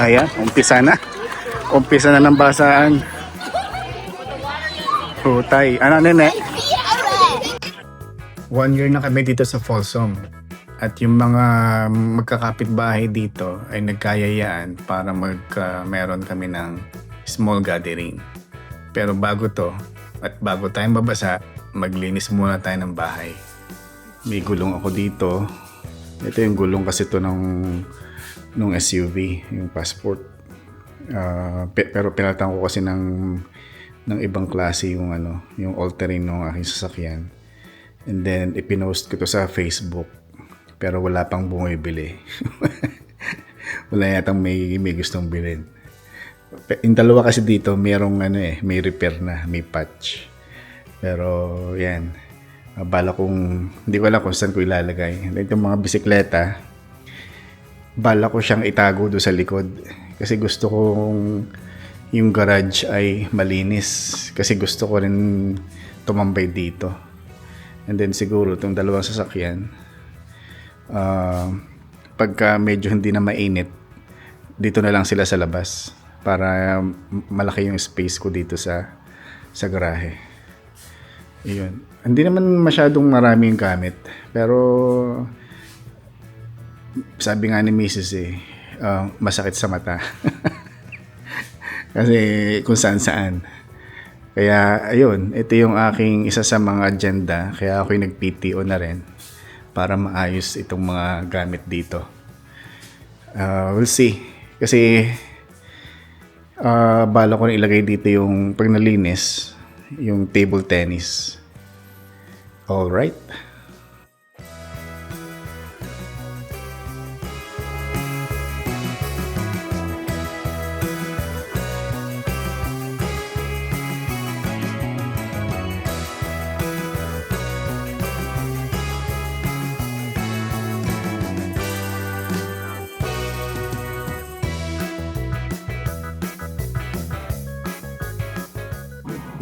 Ayan, umpisa na. Umpisa na ng basaan. Hutay. Ano, nene? One year na kami dito sa Folsom. At yung mga magkakapit-bahay dito ay nagkayayaan para magka meron kami ng small gathering. Pero bago to, at bago tayo mabasa, maglinis muna tayo ng bahay. May gulong ako dito. Ito yung gulong kasi to ng nung SUV, yung passport. Ah, pe- pero pinalitan ko kasi ng ng ibang klase yung ano, yung all-terrain ng aking sasakyan. And then ipinost ko to sa Facebook. Pero wala pang bumibili. wala yatang may, may gustong bilhin. Yung dalawa kasi dito, merong ano eh, may repair na, may patch. Pero yan, bala kong, hindi ko alam kung saan ko ilalagay. Yung mga bisikleta, bala ko siyang itago doon sa likod. Kasi gusto kong yung garage ay malinis. Kasi gusto ko rin tumambay dito. And then siguro itong dalawang sasakyan, ah, pagka medyo hindi na mainit, dito na lang sila sa labas para malaki yung space ko dito sa sa garahe. Iyon. Hindi naman masyadong maraming gamit. Pero sabi nga ni Mrs. eh, ah, masakit sa mata. Kasi kung saan saan. Kaya ayun, ito yung aking isa sa mga agenda. Kaya ako'y nag-PTO na rin para maayos itong mga gamit dito. Ah, we'll see. Kasi ah, bala ko na ilagay dito yung pag nalinis, yung table tennis. All right.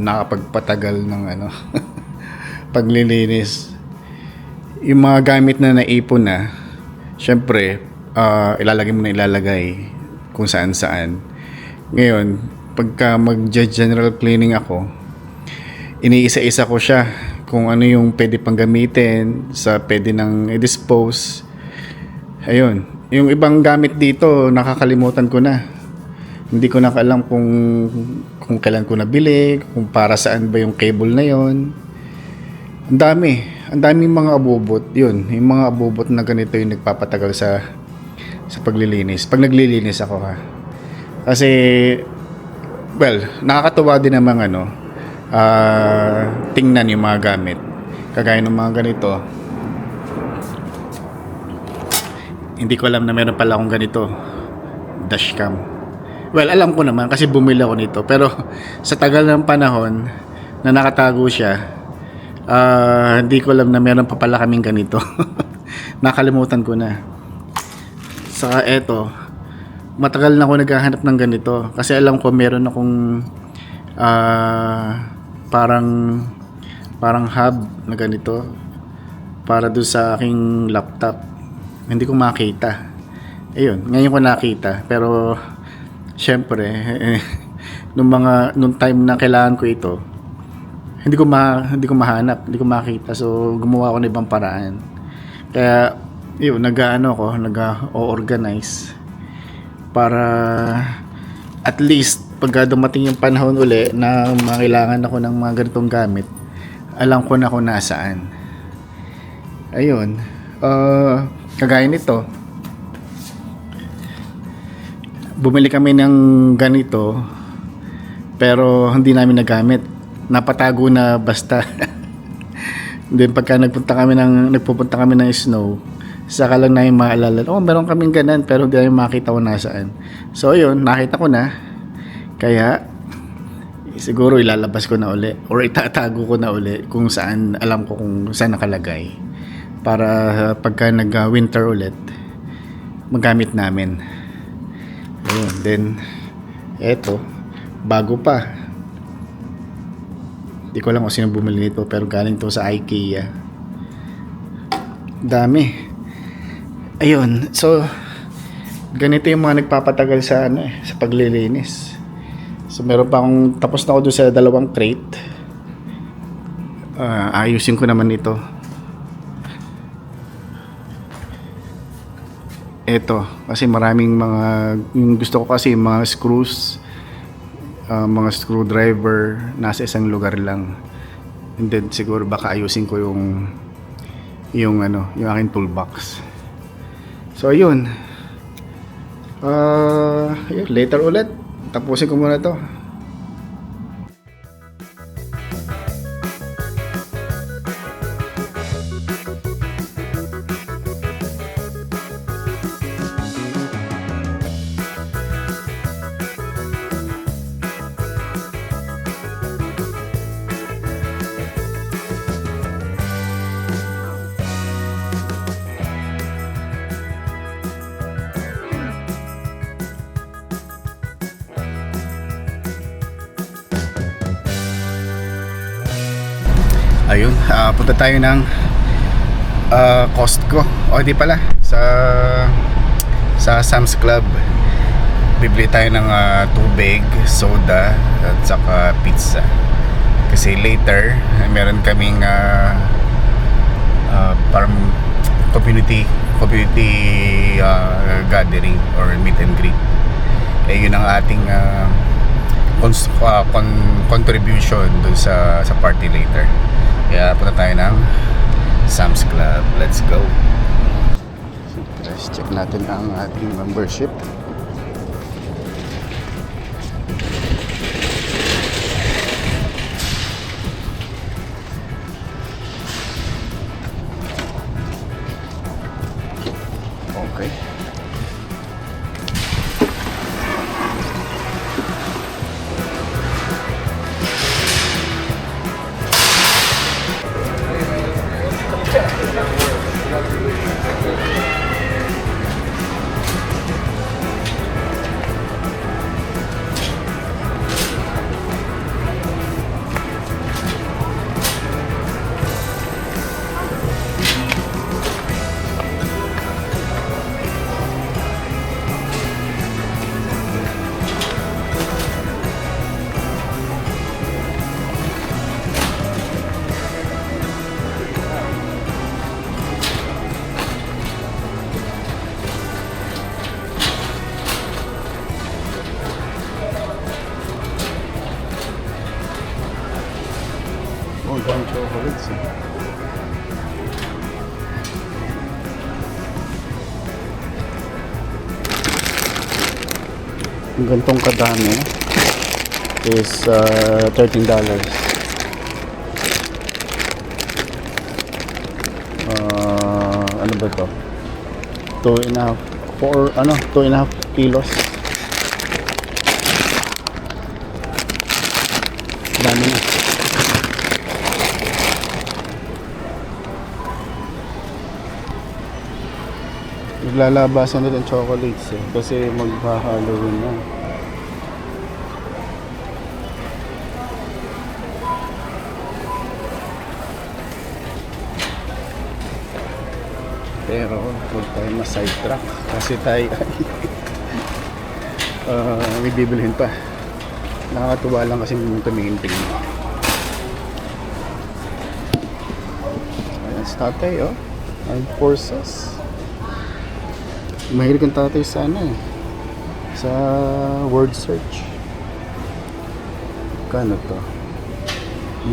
Nakapagpatagal ng ano paglilinis. Yung mga gamit na naipon na syempre ah, ilalagay mo na ilalagay kung saan saan. Ngayon pagka mag general cleaning ako iniisa-isa ko siya kung ano yung pwede pang gamitin sa pwede nang i-dispose. Ayun yung ibang gamit dito nakakalimutan ko na. Hindi ko na alam kung kung kailan ko nabili, kung para saan ba yung cable na yon. Ang dami. Ang daming mga abubot. Yun, yung mga abubot na ganito yung nagpapatagal sa sa paglilinis. Pag naglilinis ako ha. Kasi well, nakakatuwa din namang ano, ah, tingnan yung mga gamit. Kagaya ng mga ganito. Hindi ko alam na meron pala akong ganito. Dashcam. Well, alam ko naman kasi bumili ako nito. Pero sa tagal ng panahon na nakatago siya, ah, hindi ko alam na meron pa pala kaming ganito. Nakalimutan ko na. Saka eto, matagal na ako naghahanap ng ganito. Kasi alam ko meron akong ah, parang parang hub na ganito para doon sa aking laptop. Hindi ko makita. Ayun, ngayon ko nakita. Pero syempre, eh, nung mga nung time na kailangan ko ito, hindi ko ma hindi ko mahanap, hindi ko makita. So gumawa ako ng ibang paraan. Kaya yun, nag-ano ko, nag-organize para at least pagka dumating yung panahon uli na makailangan ako ng mga ganitong gamit, alam ko na kung nasaan. Ayun. Uh, kagaya nito, bumili kami ng ganito pero hindi namin nagamit. Napatago na basta. Then pagka nagpunta kami ng nagpupunta kami ng snow saka lang namin maalala oh meron kaming ganan pero hindi namin makita kung nasaan. So yun nakita ko na. Kaya siguro ilalabas ko na uli or itatago ko na uli kung saan alam ko kung saan nakalagay. Para pagka nag uh, winter ulit magamit namin Ayun, then eto, bago pa. Hindi ko alam kung sino bumili nito pero galing to sa IKEA. Dami. Ayun, so ganito yung mga nagpapatagal sa ano eh, sa paglilinis. So meron pa akong tapos na ako doon sa dalawang crate. Ah, ayusin ko naman ito. Ito, kasi maraming mga yung gusto ko kasi mga screws ah, mga screwdriver nasa isang lugar lang. And then siguro baka ayusin ko yung yung ano, yung aking toolbox. So ayun. Ayun, later ulit. Tapusin ko muna to. Ayun, ah, punta tayo ng ah, Costco. O di pala, sa sa Sam's Club. Bibili tayo ng ah, tubig, soda, at saka pizza. Kasi later, meron kaming ah, ah, parang community community ah, gathering or meet and greet. Eh yun ang ating ah, cons- ah, con- contribution dun sa sa party later. Kaya punta tayo ng Sam's Club. Let's go. Let's check natin ang ating membership. Ang gantong kadami is uh, $13. Uh, ano ba to? Two and a half, four, ano, two and a half kilos. Dami na. Naglalabasan na chocolates eh. Kasi magha-Halloween na. Pero huwag tayo ma-sidetrack kasi tayo uh, may bibilhin pa. Nakakatuwa lang kasi tumingin-tingin. Ayan si tatay oh. Armed Forces mahilig ang tatay sa ano eh. Sa word search. Kano to?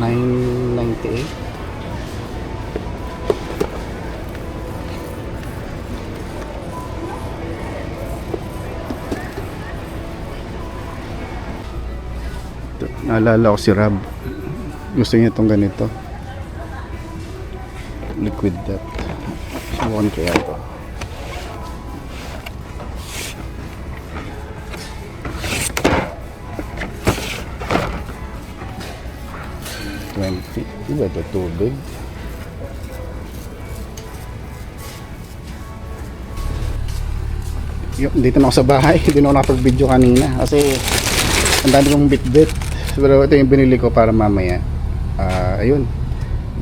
998 naalala ko si Rab. Gusto niya itong ganito. Liquid death 1 kaya to 20. Iba ito tubig. Yun, dito na ako sa bahay. Hindi na ako nakapag-video kanina. Kasi ang dami kong bitbit. Pero ito yung binili ko para mamaya. Uh, ayun.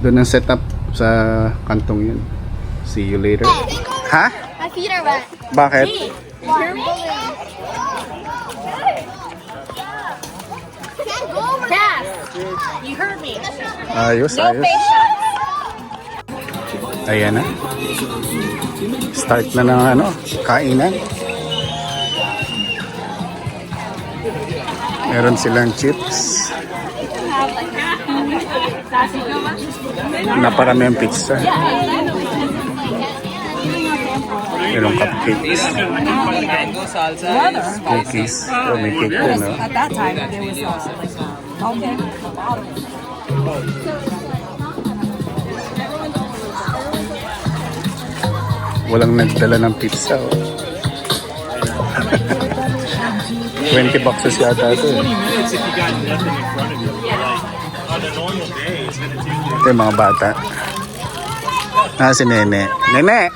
Doon ang setup sa kantong yun. See you later. Ha? I feed her rat. Bakit? Hey, you heard me. Ayos, No ayos. patience. Ayan na. Start na ng ano, kainan. Meron silang chips. Naparami ang pizza. Merong cupcakes. Cookies. Oh, may cake din, no? At that time, there was like, okay. Walang nagdala ng pizza, oh. 20 boxes yata ito. eh. Ito yung mga bata. Ah, si Nene. Nene!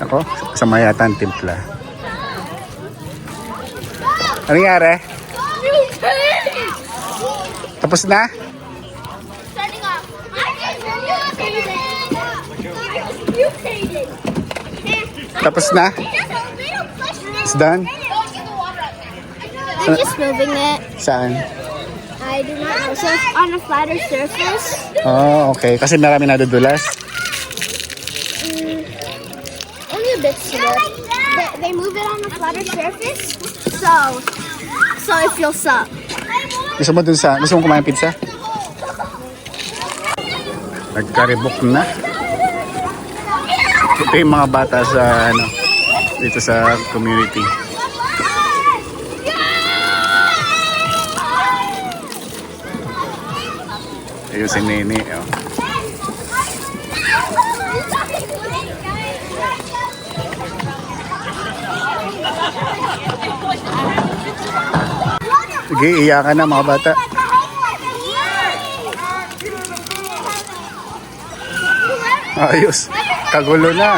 Ako, sama yata ang timpla. Ano nangyari? Tapos na? Starting off. Tapos na? It's done? I'm just moving it. Saan? I do not know. So it's on a flatter surface. Oh, okay. Kasi marami nadudulas. Only a bit slip. They, they move it on a flatter surface. So, so it feels up. Gusto mo dun sa... Gusto mo kumain pizza? Nagkaribok na. Ito yung mga bata sa ano dito sa community. Ayun si Nene. Oh. Sige, iyakan na mga bata. Ayos. Kagulo na.